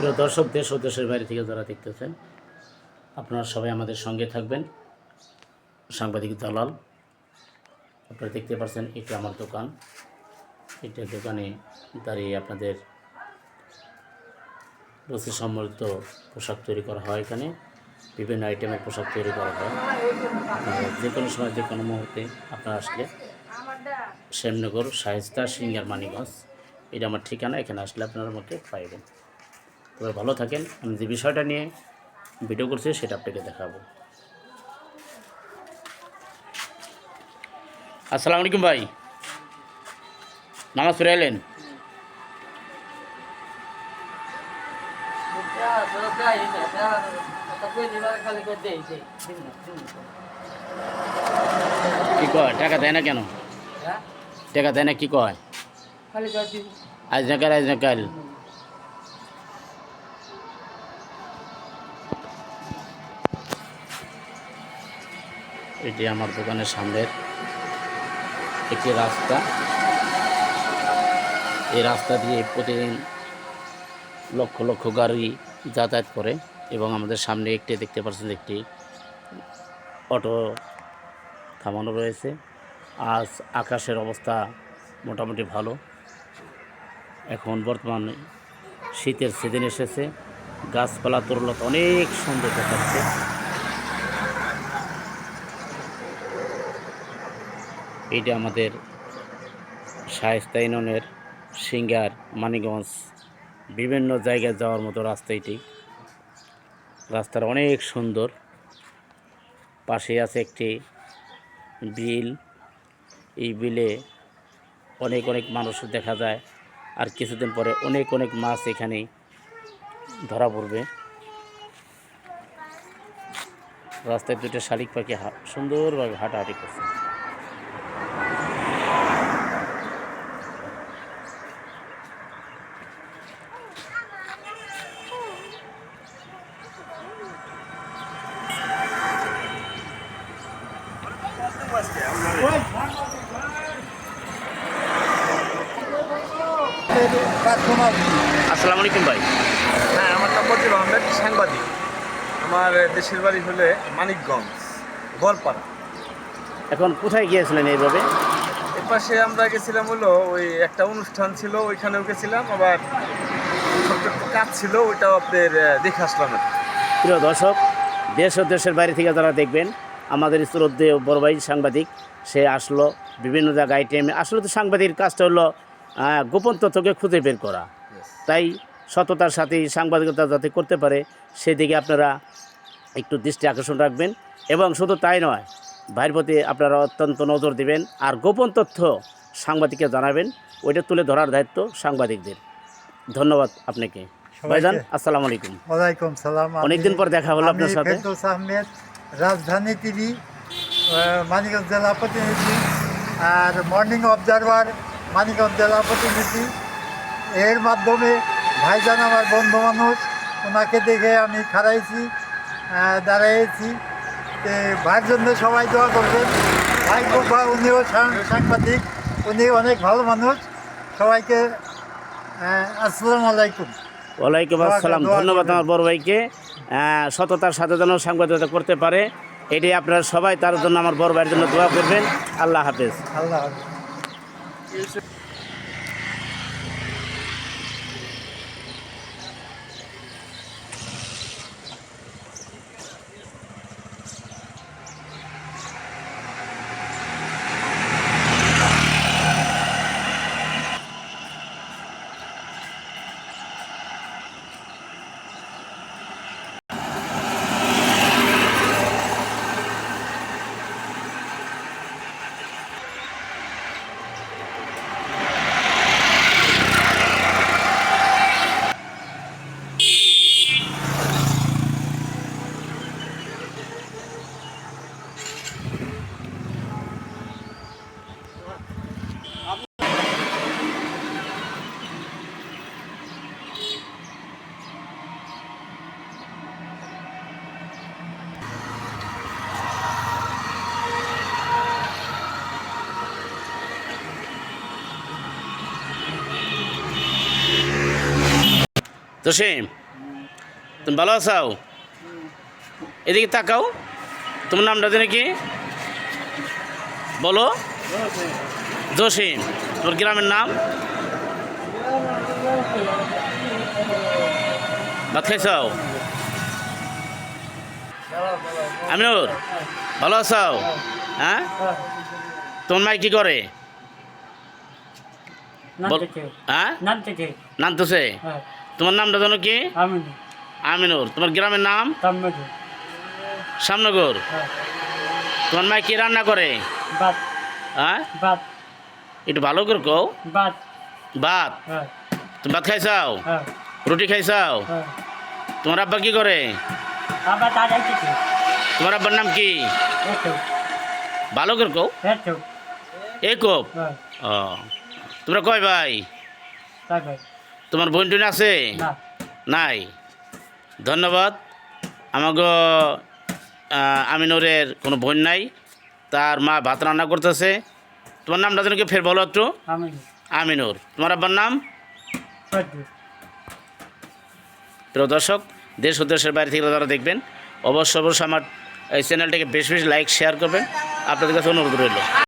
প্রিয় দর্শক, দেশ ও দেশের বাইরে থেকে যারা দেখতেছেন, আপনারা সবাই আমাদের সঙ্গে থাকবেন। সাংবাদিক দালাল, আপনারা দেখতে পাচ্ছেন, এটা আমার দোকান। এটা দোকানে দাঁড়িয়ে আপনাদের রুচি সম্বলিত পোশাক তৈরি করা হয় এখানে। বিভিন্ন আইটেমের পোশাক তৈরি করা হয়। যে কোনো সময়, যে কোনো মুহূর্তে আপনারা আসলে শ্যামনগর শাহিস্তা সিঙ্গার মানিগঞ্জ এটা আমার ঠিকানা, এখানে আসলে আপনারা আমাকে পাইবেন। তবে ভালো থাকেন। আমি যে বিষয়টা নিয়ে ভিডিও করছি সেটা আপনাকে দেখাবো। আসসালামু আলাইকুম ভাই। নামাজ পড়ে এলেন? কি কয়? টাকা দেয় না কেন? টাকা দেয় না কি কয়? আজ না কাল আজ না কাল। এটি আমার দোকানের সামনের একটি রাস্তা। এই রাস্তা দিয়ে প্রতিদিন লক্ষ লক্ষ গাড়ি যাতায়াত করে এবং আমাদের সামনে একটি দেখতে পাচ্ছেন একটি অটো থামানো রয়েছে। আজ আকাশের অবস্থা মোটামুটি ভালো। এখন বর্তমানে শীতের সিজন এসেছে। গাছপালা তরুলতা অনেক সুন্দর দেখাচ্ছে। এইটা আমাদের শায়স্তা ইউনিয়নের সিঙ্গার মানিগঞ্জ বিভিন্ন জায়গায় যাওয়ার মতো রাস্তা এটি। রাস্তার অনেক সুন্দর। পাশে আছে একটি বিল। এই বিলে অনেক অনেক মানুষ দেখা যায় আর কিছুদিন পরে অনেক অনেক মাছ এখানে ধরা পড়বে। রাস্তায় দুটো শালিক পাখি সুন্দরভাবে হাঁটাহাঁটি করছে। আসসালামু আলাইকুম ভাই। হ্যাঁ আমার নাম মজিব আহমেদ সাংবাদিক। আমার দেশের বাড়ি হলে মানিকগঞ্জ গোয়ালপাড়া। এখন কোথায় গিয়েছিলেন এইভাবে? পাশে আমরা গেছিলাম হলো ওই একটা অনুষ্ঠান ছিল ওইখানেও গেছিলাম আবার কাজ ছিল ওইটাও আপনার আহ, দেখে আসলাম প্রিয় দর্শক দেশ ও দেশের বাইরে থেকে যারা দেখবেন আমাদের শ্রদ্ধেয় বড় ভাই সাংবাদিক সে আসলো বিভিন্ন জায়গায় আইটেমে আসলে তো সাংবাদিকের কাজটা হলো গোপন তথ্যকে খুঁজে বের করা। তাই সততার সাথে সাংবাদিকতা যাতে করতে পারে সেদিকে আপনারা একটু দৃষ্টি আকর্ষণ রাখবেন। এবং শুধু তাই নয় ভাইয়ের প্রতি আপনারা অত্যন্ত নজর দিবেন আর গোপন তথ্য সাংবাদিককে জানাবেন ওইটা তুলে ধরার দায়িত্ব সাংবাদিকদের। ধন্যবাদ আপনাকে। ভাইজান আসসালামু আলাইকুম। ওয়ালাইকুম সালাম। অনেকদিন পর দেখা হলো আপনার সাথে। রাজধানী টিভি। মানিকগঞ্জ জেলা প্রতিনিধি আর মর্নিং অবজারভার মানিকগঞ্জ জেলা প্রতিনিধি। এর মাধ্যমে ভাইজান আমার বন্ধু মানুষ ওনাকে দেখে আমি খারাইছি আহ, দাঁড়াইছি। ভাইয়ের জন্য সবাই দোয়া করবেন। ভাই খুব ভা- উনিও সাংবাদিক উনি অনেক ভালো মানুষ। সবাইকে আসসালামু আলাইকুম। ওয়ালাইকুম আসসালাম। ধন্যবাদ আমার বড় ভাইকে। সততার সাথে যেন সাংবাদিকতা করতে পারে। এটাই আপনারা সবাই তার জন্য আমার বড় ভাইয়ের জন্য দোয়া করবেন। আল্লাহ হাফেজ। আল্লাহ হাফেজ। তো সে তুমি ভালো আছো? এদিকে তাকাও। তোমার নামটা জানি কি? বলো। জসিম তোর গ্রামের নাম? ভাত খাইছাও আমিনুর ভালো আছো? হ্যাঁ? তোমার মাই কি করে? হ্যাঁ? হ্যাঁ। তোমার নামটা জানো কি? আমি আমিনুর তোমার গ্রামের নাম? সামনগর। হ্যাঁ। তোমার মাই কি রান্না করে? হ্যাঁ? একটু ভালো করে কও। ভাত। হ্যাঁ। তুমি ভাত খাইছাও? রুটি খাইছাও? তোমার আব্বা কি করে? তোমার আব্বার নাম কি? ভালো করে কও। একপ হ্যাঁ। ও। তোমরা কয় ভাই? তারপর তোমার বোন টোন আছে নাই? ধন্যবাদ। আমাকে আমিনুরের কোনো বোন নাই। তার মা ভাত রান্না করতেছে। তোমার নামটা যেন কি ফের বলো একটু? আমিনুর। তোমার আব্বার নাম? প্রিয় দর্শক দেশ ও দেশের বাইরে থেকে তারা দেখবেন। অবশ্য অবশ্য আমার এই চ্যানেলটাকে বেশ বেশি লাইক শেয়ার করবেন। আপনাদের কাছে অনুরোধ রইল।